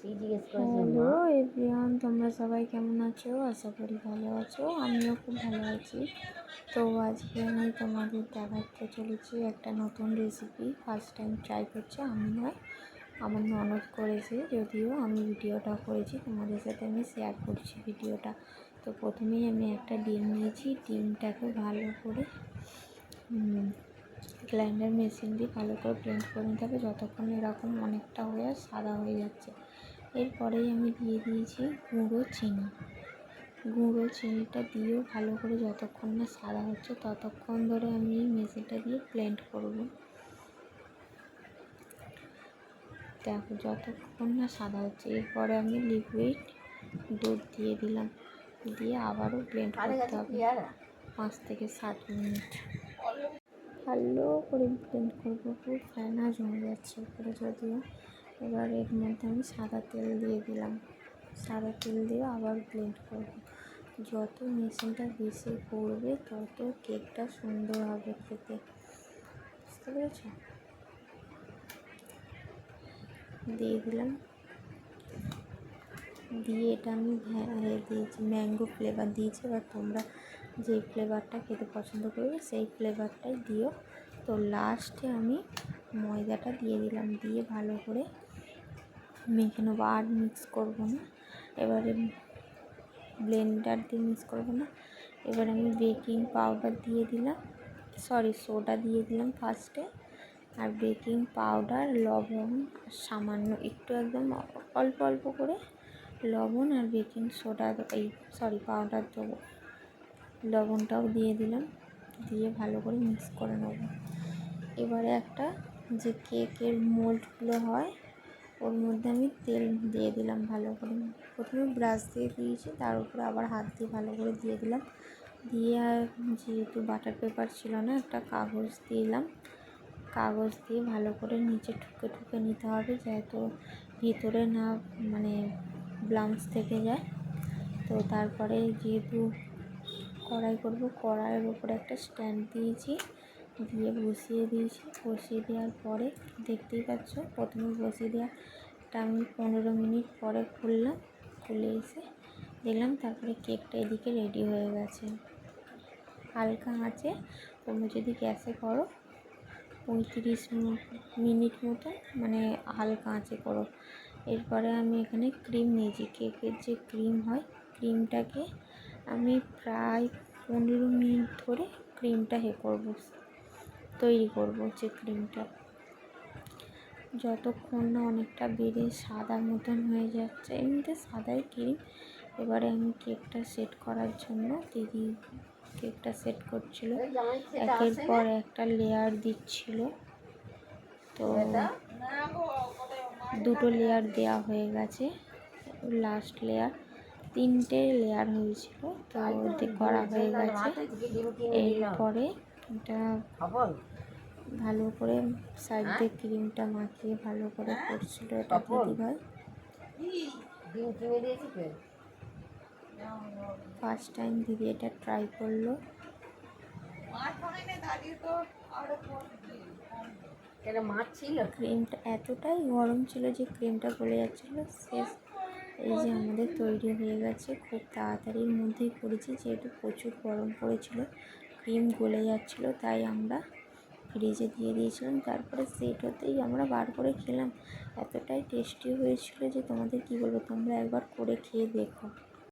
সেই জিজ্ঞেস করেছে হ্যালো এভরিওয়ান তোমরা সবাই কেমন আছো? আশা করি ভালো আছো। আমিও খুব ভালো আছি। তো আজকে আমি তোমাদের দেখাতে চলেছি একটা নতুন রেসিপি ফার্স্ট টাইম ট্রাই করছে আমি নয় আমার ননদ করেছে যদিও আমি ভিডিওটা করেছি তোমাদের সাথে আমি শেয়ার করছি ভিডিওটা। তো প্রথমেই আমি একটা ডিম নিয়েছি ডিমটাকে ভালো করে গ্রাইন্ডার মেশিন দিয়ে ভালো করে ব্লেন্ড করে নিতে হবে। যতক্ষণ এরকম অনেকটা হয়ে সাদা হয়ে যাচ্ছে। এরপরেই আমি দিয়ে দিয়েছি গুঁড়ো চিনি। গুঁড়ো চিনিটা দিয়েও ভালো করে যতক্ষণ না সাদা হচ্ছে ততক্ষণ ধরে আমি মেশিনটা দিয়ে ব্লেন্ড করব। দেখো যতক্ষণ না সাদা হচ্ছে এরপরে আমি লিকুইড দুধ দিয়ে দিলাম। দিয়ে আবারও ব্লেন্ড করতে হবে। পাঁচ থেকে সাত মিনিট। ভালো করে ব্লেন্ড করব খুব ফেনা জমে যাচ্ছে উপরে যদিও। এবার এর মধ্যে আমি সাদা তেল দিয়ে দিলাম। সাদা তেল দিয়ে আবার ব্লেন্ড করব। যত মেশিনটা বেশি পড়বে, তত কেকটা সুন্দর হবে খেতে। বুঝতে পেরেছ? দিয়ে দিলাম। দিয়ে এটা আমি দিয়েছি ম্যাঙ্গো ফ্লেভার দিয়েছি। এবার তোমরা যে ফ্লেভারটা খেতে পছন্দ করবে, সেই ফ্লেভারটাই দিও। তো লাস্টে আমি ময়দাটা দিয়ে দিলাম। দিয়ে ভালো করে মেখে নেব আর মিক্স করব না। এবারে ব্লেন্ডার দিয়ে মিক্স করব না। এবার আমি বেকিং পাউডার দিয়ে দিলাম। সরি সোডা দিয়ে দিলাম ফার্স্টে আর বেকিং পাউডার লবণ সামান্য একটু একদম অল্প অল্প করে লবণ আর বেকিং সোডা এই সরি পাউডার দেবো। লবণটাও দিয়ে দিলাম। দিয়ে ভালো করে মিক্স করে নেব। এবারে একটা যে কেকের মোল্ডগুলো হয় ওর মধ্যে আমি তেল দিয়ে দিলাম ভালো করে। প্রথমে ব্রাশ দিয়ে দিয়েছি, তার উপরে আবার হাত দিয়ে ভালো করে দিয়ে দিলাম। দিয়ে যেহেতু বাটার পেপার ছিল না, একটা কাগজ দিলাম। কাগজ দিয়ে ভালো করে নিচে ঠুকে ঠুকে নিতে হবে যেহেতু ভিতরে না মানে ব্লাউজ থেকে যায়। তো তারপরে যেহেতু কড়াই করব, কড়াইয়ের উপরে একটা স্ট্যান্ড দিয়েছি। দিয়ে বসিয়ে দিয়েছি। বসিয়ে দেওয়ার পরে দেখতেই পাচ্ছ, প্রথমে বসিয়ে দেওয়াটা আমি পনেরো মিনিট পরে খুললাম। খুলে এসে দেখলাম তারপরে কেকটা এদিকে রেডি হয়ে গেছে। হালকা আঁচে তোমরা যদি গ্যাসে করো, পঁয়ত্রিশ মিনিট মতো মানে হালকা আঁচে করো। এরপরে আমি এখানে ক্রিম নিয়েছি। কেকের যে ক্রিম হয়, ক্রিমটাকে আমি প্রায় পনেরো মিনিট ধরে ক্রিমটা হে করব। তৈরি করব যে ক্রিমটা। যতক্ষণ না অনেকটা বেড়ে সাদা মতন হয়ে যাচ্ছে, এমনিতে সাদাই ক্রিম। এবারে আমি কেকটা সেট করার জন্য দিদি কেকটা সেট করছিল। একের পর একটা লেয়ার দিচ্ছিল। তো দুটো লেয়ার দেওয়া হয়ে গেছে, লাস্ট লেয়ার। তিনটে লেয়ার হয়েছিল, তো করা হয়ে গেছে। এরপরে এটা ভালো করে সাইড দিয়ে ক্রিমটা মাখিয়ে ভালো করে করছিল এটা দিদি ভাই। ফার্স্ট টাইম দিদি এটা ট্রাই করল। ক্রিমটা এতটাই গরম ছিল যে ক্রিমটা গলে যাচ্ছিল। শেষ। এই যে আমাদের তৈরি হয়ে গেছে। খুব তাড়াতাড়ির মধ্যেই করেছি যেহেতু প্রচুর গরম পড়েছিল। ক্রিম গলে যাচ্ছিল তাই আমরা ফ্রিজে দিয়ে দিয়েছিলাম, তারপরে সেট হতেই আমরা বার করে খেলাম। এতটাই টেস্টি হয়েছিল যে তোমাদের কী বলব, তোমরা একবার করে খেয়ে দেখো।